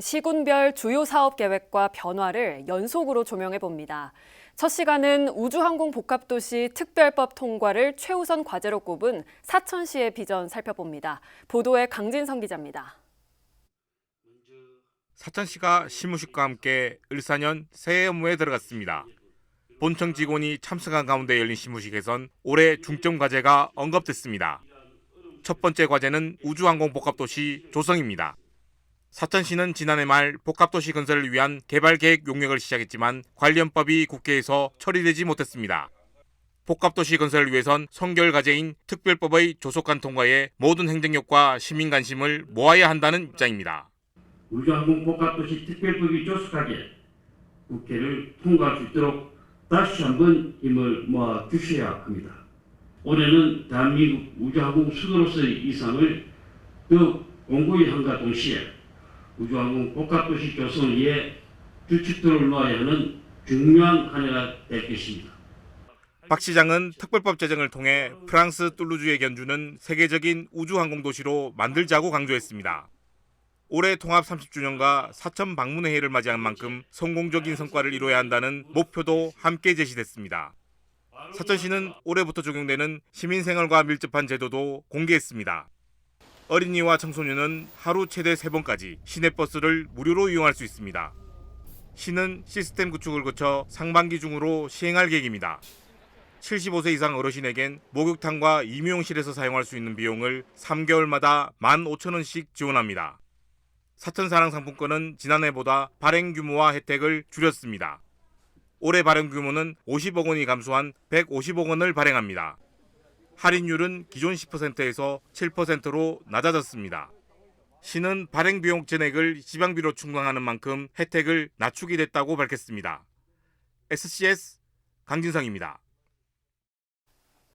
시군별 주요 사업 계획과 변화를 연속으로 조명해 봅니다. 첫 시간은 우주항공 복합도시 특별법 통과를 최우선 과제로 꼽은 사천시의 비전 살펴봅니다. 보도에 강진성 기자입니다. 사천시가 시무식과 함께 을사년 새해 업무에 들어갔습니다. 본청 직원이 참석한 가운데 열린 시무식에선 올해 중점 과제가 언급됐습니다. 첫 번째 과제는 우주항공 복합도시 조성입니다. 사천시는 지난해 말 복합도시 건설을 위한 개발 계획 용역을 시작했지만 관련법이 국회에서 처리되지 못했습니다. 복합도시 건설을 위해선 성결 과제인 특별법의 조속한 통과에 모든 행정력과 시민 관심을 모아야 한다는 입장입니다. 우주항공 복합도시 특별법이 조속하게 국회를 통과할 수 있도록 다시 한번 힘을 모아 주셔야 합니다. 올해는 대한민국 우주항공 수도로서의 이상을 더 공고히 함과 동시에 우주항공 복합도시 조성을 위해 주축들을 놓아야 하는 중요한 한 해가 될 것입니다. 박 시장은 특별법 제정을 통해 프랑스 툴루즈의 견주는 세계적인 우주항공 도시로 만들자고 강조했습니다. 올해 통합 30주년과 사천 방문의 해를 맞이한 만큼 성공적인 성과를 이뤄야 한다는 목표도 함께 제시됐습니다. 사천시는 올해부터 적용되는 시민생활과 밀접한 제도도 공개했습니다. 어린이와 청소년은 하루 최대 3번까지 시내버스를 무료로 이용할 수 있습니다. 시는 시스템 구축을 거쳐 상반기 중으로 시행할 계획입니다. 75세 이상 어르신에겐 목욕탕과 임용실에서 사용할 수 있는 비용을 3개월마다 15,000원씩 지원합니다. 사천사랑 상품권은 지난해보다 발행 규모와 혜택을 줄였습니다. 올해 발행 규모는 50억 원이 감소한 150억 원을 발행합니다. 할인율은 기존 10%에서 7%로 낮아졌습니다. 시는 발행 비용 전액을 지방비로 충당하는 만큼 혜택을 낮추게 됐다고 밝혔습니다. SCS 강진성입니다.